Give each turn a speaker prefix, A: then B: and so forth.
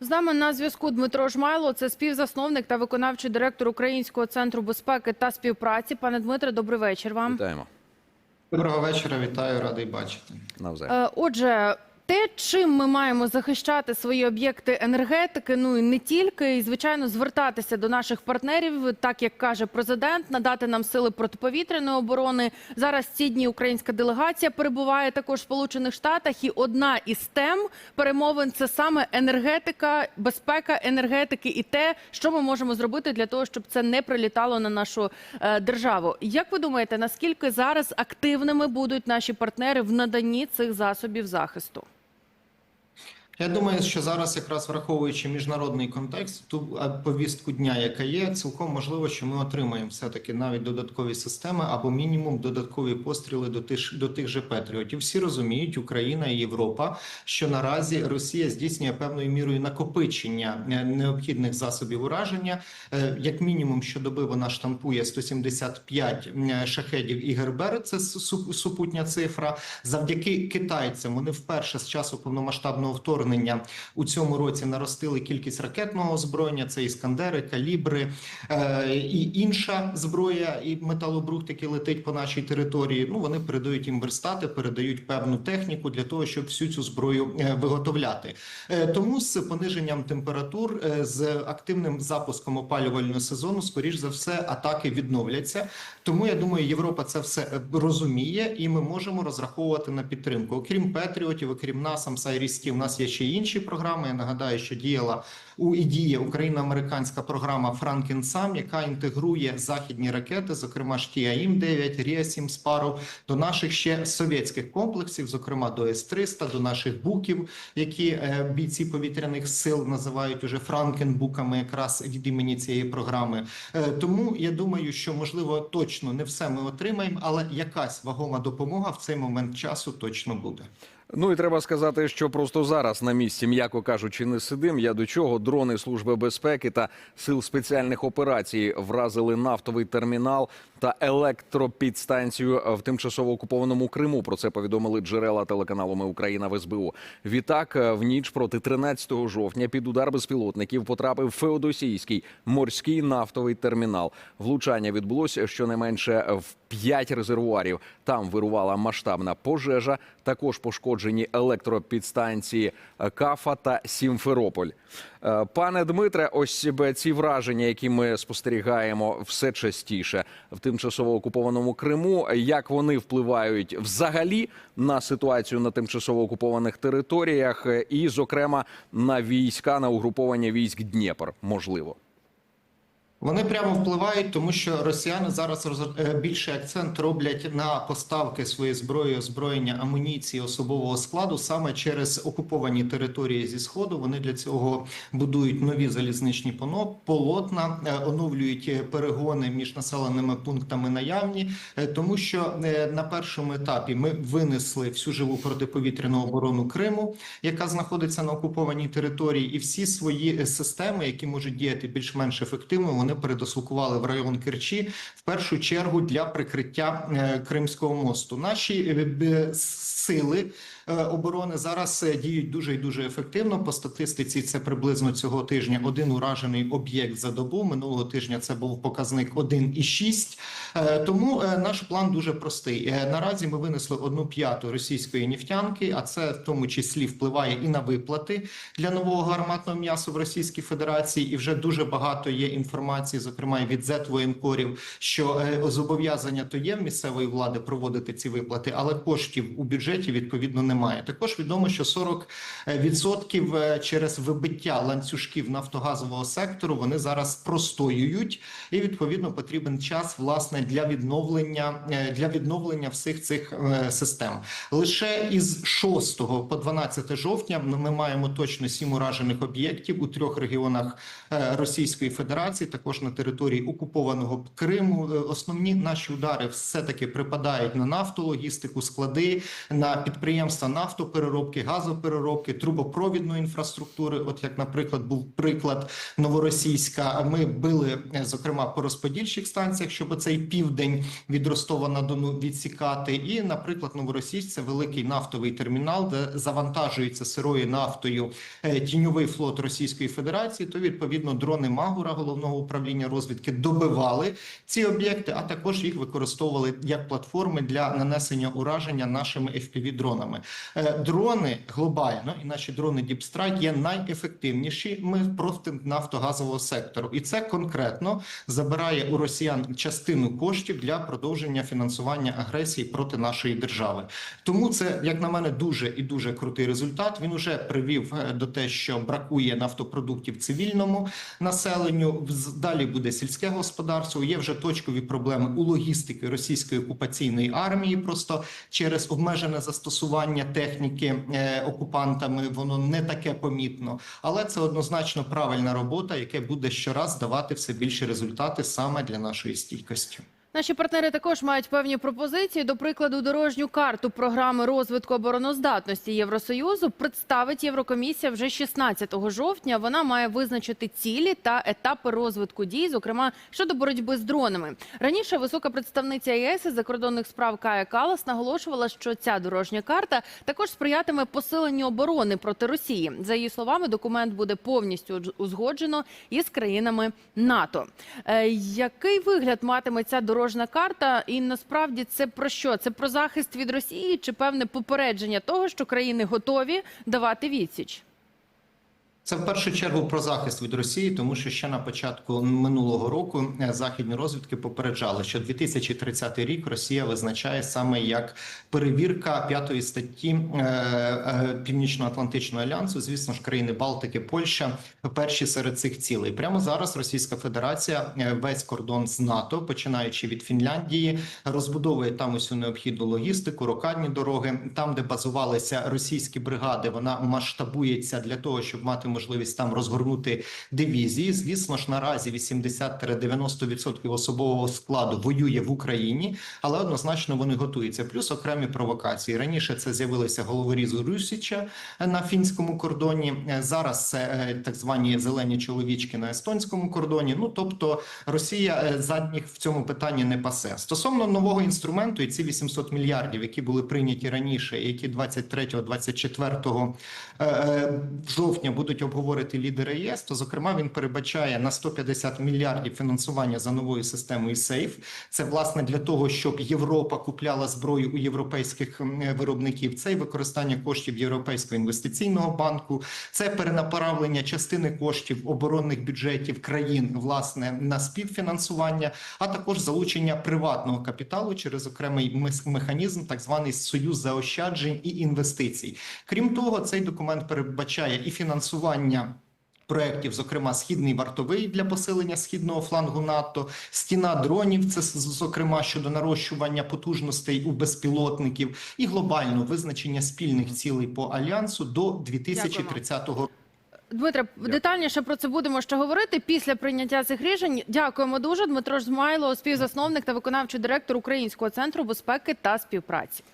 A: З нами на зв'язку Дмитро Жмайло, це співзасновник та виконавчий директор Українського центру безпеки та співпраці. Пане Дмитре, добрий вечір вам.
B: Вітаємо
C: Доброго вечора, вітаю, радий бачити.
B: навзаєм.
A: Е, Отже, те, чим ми маємо захищати свої об'єкти енергетики, ну і не тільки, і звичайно, звертатися до наших партнерів, так як каже президент, надати нам сили протиповітряної оборони. Зараз ці дні українська делегація перебуває також в Сполучених Штатах, і одна із тем перемовин це саме енергетика, безпека енергетики і те, що ми можемо зробити для того, щоб це не прилітало на нашу е, державу. Як ви думаєте, наскільки зараз активними будуть наші партнери в наданні цих засобів захисту?
C: Я думаю, що зараз, якраз враховуючи міжнародний контекст, ту повістку дня, яка є, цілком можливо, що ми отримаємо все-таки навіть додаткові системи або мінімум додаткові постріли до тих, до тих же Петріотів. Всі розуміють, Україна і Європа, що наразі Росія здійснює певною мірою накопичення е, необхідних засобів ураження. Е, Як мінімум, щодоби вона штампує 175 е, шахедів і гербер. Це су- супутня цифра. Завдяки китайцям вони вперше з часу повномасштабного вторгнення у цьому році наростили кількість ракетного озброєння. Це іскандери, калібри е, і інша зброя, і металобрухт, який летить по нашій території. Ну вони передають їм верстати, передають певну техніку для того, щоб всю цю зброю е, виготовляти. Е, тому з пониженням температур, е, з активним запуском опалювального сезону, скоріш за все, атаки відновляться. Тому я думаю, Європа це все е, розуміє, і ми можемо розраховувати на підтримку. Окрім Петріотів, окрім нас, Сайрісті, у нас є ще й інші програми. Я нагадаю, що діяла у і діє україно-американська програма Франкенсам, яка інтегрує західні ракети, зокрема ж Тіаїм 9 Ріасім Спаров, до наших ще совєтських комплексів, зокрема до С-300, до наших буків, які е, бійці повітряних сил називають уже Франкенбуками, якраз від імені цієї програми. Е, тому я думаю, що можливо точно не все ми отримаємо, але якась вагома допомога в цей момент часу точно буде.
B: Ну і треба сказати, що просто зараз на місці, м'яко кажучи, не сидим. Я до чого дрони служби безпеки та сил спеціальних операцій вразили нафтовий термінал та електропідстанцію в тимчасово окупованому Криму. Про це повідомили джерела телеканалу Ми Україна в СБУ. Відтак, в ніч проти 13 жовтня під удар безпілотників потрапив Феодосійський морський нафтовий термінал. Влучання відбулося щонайменше в п'ять резервуарів. Там вирувала масштабна пожежа. Також пошкоджені електропідстанції Кафа та Сімферополь. Е, Пане Дмитре, ось ці враження, які ми спостерігаємо все частіше в тимчасово окупованому Криму. Як вони впливають взагалі на ситуацію на тимчасово окупованих територіях, і, зокрема, на війська на угруповання військ Дніпр, можливо.
C: Вони прямо впливають, тому що росіяни зараз е, більший акцент роблять на поставки своєї зброї, озброєння, амуніції, особового складу саме через окуповані території зі сходу. Вони для цього будують нові залізничні полотна, е, оновлюють е, перегони між населеними пунктами наявні, тому що на першому етапі ми винесли всю живу протиповітряну оборону Криму, яка знаходиться на окупованій території, і всі свої системи, які можуть діяти більш-менш ефективно, вони передослокували в район Керчі в першу чергу для прикриття е, Кримського мосту. Наші е, сили е, оборони зараз діють дуже і дуже ефективно. По статистиці це приблизно цього тижня один уражений об'єкт за добу. Минулого тижня це був показник 1,6. Е, Тому наш план дуже простий. Наразі ми винесли одну п'яту російської нефтянки, а це в тому числі впливає і на виплати для нового гарматного м'яса в Російській Федерації. І вже дуже багато є інформації, зокрема і від зетвоєнкорів, що е, зобов'язання то є місцевої влади проводити ці виплати, але коштів у бюджеті відповідно немає. Також відомо, що 40% е, через вибиття ланцюжків нафтогазового сектору вони зараз простоюють, і відповідно потрібен час власне для відновлення е, для відновлення всіх цих е, систем. Лише із 6 по 12 жовтня ми маємо точно сім уражених об'єктів у трьох регіонах е, Російської Федерації, також на території окупованого Криму. Е, Основні наші удари все таки припадають на нафту, логістику, склади, на підприємства нафтопереробки, газопереробки, трубопровідної інфраструктури. От як, наприклад, був приклад новоросійська. Ми били е, зокрема по розподільчих станціях, щоб цей південь від Ростова на Дону відсікати. І, наприклад, новоросійськ це великий нафтовий термінал, де завантажується сирою нафтою е, тіньовий флот Російської Федерації. То відповідно дрони Магура головного управління розвідки добивали ці об'єкти, а також їх використовували як платформи для нанесення ураження нашими fpv дронами. Е, Дрони глобально і наші дрони Strike є найефективніші. Ми проти нафтогазового сектору, і це конкретно забирає у росіян частину коштів для продовження фінансування агресії проти нашої держави. Тому це, як на мене, дуже і дуже крутий результат. Він уже привів е, до те, що бракує нафтопродуктів цивільному населенню. Далі буде сільське господарство. Є вже точкові проблеми у логістики російської окупаційної армії. Просто через обмежене застосування техніки е, окупантами воно не таке помітно, але це однозначно правильна робота, яке буде щораз давати все більше результати саме для нашої стійкості.
A: Наші партнери також мають певні пропозиції. До прикладу, дорожню карту програми розвитку обороноздатності Євросоюзу представить Єврокомісія вже 16 жовтня. Вона має визначити цілі та етапи розвитку дій, зокрема щодо боротьби з дронами. Раніше висока представниця ЄС із закордонних справ Кая Калас наголошувала, що ця дорожня карта також сприятиме посиленню оборони проти Росії. За її словами, документ буде повністю узгоджено із країнами НАТО. Е, який вигляд матиме ця дорожня карта? І насправді це про що? Це про захист від Росії чи певне попередження того, що країни готові давати відсіч?
C: Це в першу чергу про захист від Росії, тому що ще на початку минулого року е, західні розвідки попереджали, що 2030 рік Росія визначає саме як перевірка п'ятої статті е, е, Північно-Атлантичного альянсу. Звісно ж, країни Балтики, Польща перші серед цих цілей. Прямо зараз Російська Федерація весь кордон з НАТО, починаючи від Фінляндії, розбудовує там усю необхідну логістику, рокадні дороги. Там, де базувалися російські бригади, вона масштабується для того, щоб мати можливість там розгорнути дивізії. Звісно ж, наразі 80-90% особового складу воює в Україні, але однозначно вони готуються. Плюс окремі провокації. Раніше це з'явилися головорізу Русіча на фінському кордоні. Зараз це е, так звані зелені чоловічки на естонському кордоні. Ну тобто Росія е, задніх в цьому питанні не пасе. Стосовно нового інструменту, і ці 800 мільярдів, які були прийняті раніше, які 23-24 е, е, жовтня будуть обговорити лідери ЄС, то зокрема він передбачає на 150 мільярдів фінансування за новою системою СЕЙФ. Це власне для того, щоб Європа купляла зброю у європейських виробників. Це і використання коштів Європейського інвестиційного банку, це перенаправлення частини коштів оборонних бюджетів країн власне на співфінансування, а також залучення приватного капіталу через окремий механізм, так званий союз заощаджень і інвестицій. Крім того, цей документ передбачає і фінансування. Проєктів, зокрема, східний вартовий для посилення східного флангу НАТО, стіна дронів, це з- зокрема щодо нарощування потужностей у безпілотників, і глобально визначення спільних цілей по альянсу до 2030 року.
A: Дмитре, детальніше про це будемо ще говорити після прийняття цих рішень. Дякуємо дуже. Дмитро Жмайло, співзасновник та виконавчий директор Українського центру безпеки та співпраці.